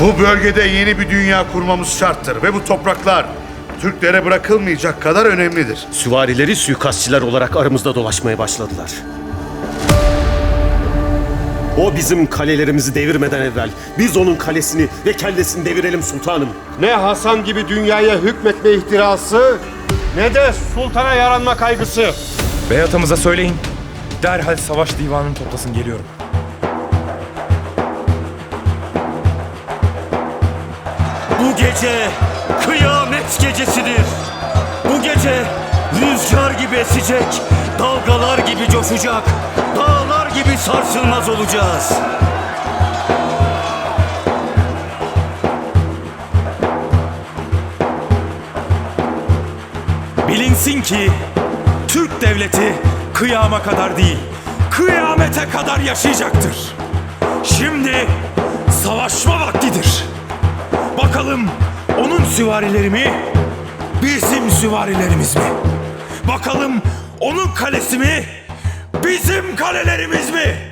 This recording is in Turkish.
Bu bölgede yeni bir dünya kurmamız şarttır ve bu topraklar Türklere bırakılmayacak kadar önemlidir. Süvarileri suikastçiler olarak aramızda dolaşmaya başladılar. O bizim kalelerimizi devirmeden evvel biz onun kalesini ve kellesini devirelim sultanım. Ne Hasan gibi dünyaya hükmetme ihtirası ne de sultana yaranma kaygısı. Bey atamıza söyleyin. Derhal savaş divanını toplasın geliyorum. Bu gece kıyamet gecesidir. Bu gece rüzgar gibi esecek, dalgalar gibi coşacak, dağlar gibi sarsılmaz olacağız. Bilinsin ki Türk devleti kıyama kadar değil, kıyamete kadar yaşayacaktır. Şimdi savaşma vaktidir. Bakalım onun süvarileri mi, bizim süvarilerimiz mi? Bakalım onun kalesi mi, bizim kalelerimiz mi?